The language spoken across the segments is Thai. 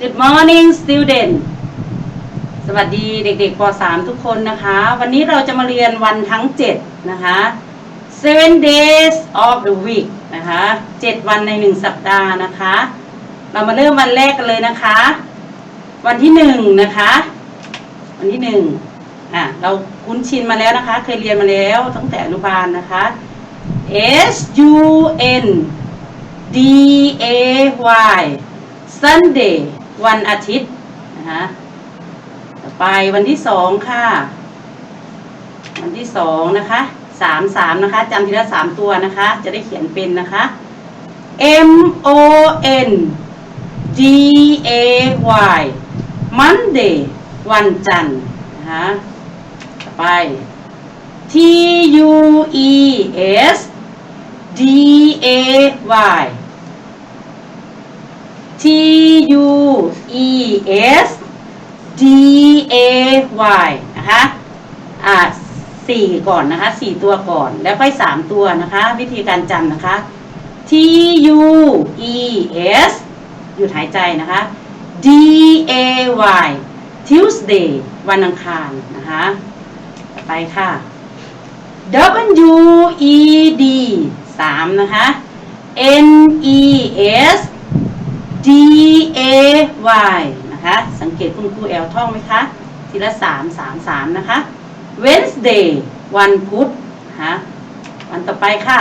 Good morning student สวัสดีเด็กๆป .3 ทุกคนนะคะ วันนี้เราจะมาเรียนวันทั้ง 7 นะคะ seven days of the week นะคะ 7 วันใน 1 สัปดาห์นะคะ เรามาเริ่มวันแรกกันเลยนะคะ วันที่ 1 นะคะ วันที่1อะ เราคุ้นชินมาแล้วนะคะ เคยเรียนมาแล้วตั้งแต่อนุบาลนะคะ S U N D A Y Sunday วันอาทิตย์นะคะต่อไปวันที่สองค่ะ วันที่สองนะคะสามสามนะคะจำทีละสามตัวนะคะ จะได้เขียนเป็นนะคะ M O N D A Y Monday วันจันทร์นะคะต่อไป T U E S D A Y T U E S D A Y นะคะอ่าสี่ก่อนนะคะสี่ตัวก่อนแล้วค่อยสามตัวนะคะ วิธีการจำนะคะ T U E S หยุดหายใจนะคะ D A Y Tuesday วันอังคารนะคะไปค่ะ W E D สามนะคะ N E S A Y นะคะ สังเกตคุณครูแอลท่องไหมคะ ทีละสามสามสามนะคะ Wednesday วันพุธนะคะวันต่อไปค่ะ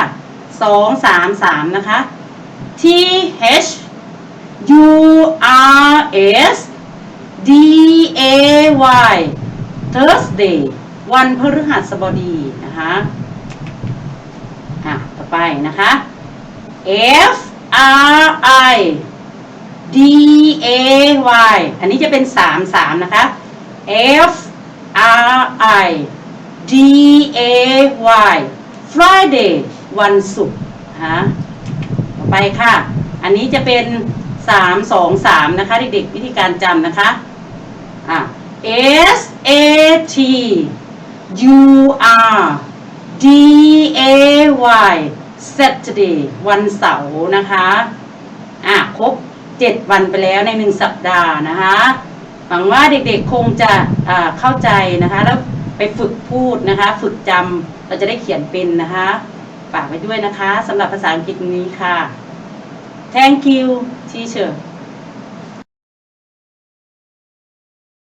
สองสามสามนะคะ T H U R S D A Y Thursday วันพฤหัสบดีนะคะอะต่อไปนะคะ F R I D A Y อันนี้จะเป็นสามสามนะคะ F R I D A Y Friday วันศุกร์นะคะต่อไปค่ะ อันนี้จะเป็นสามสองสามนะคะ เด็กๆ วิธีการจำนะคะอะ S A T U R D A Y Saturday วันเสาร์นะคะ อะ ครบ เจ็ดวันไปแล้วในหนึ่งสัปดาห์นะคะหวังว่าเด็กๆคงจะเข้าใจนะคะ แล้วไปฝึกพูดนะคะ ฝึกจำเราจะได้เขียนเป็นนะคะฝากไว้ด้วยนะคะสำหรับภาษาอังกฤษนี้ค่ะ Thank you teacher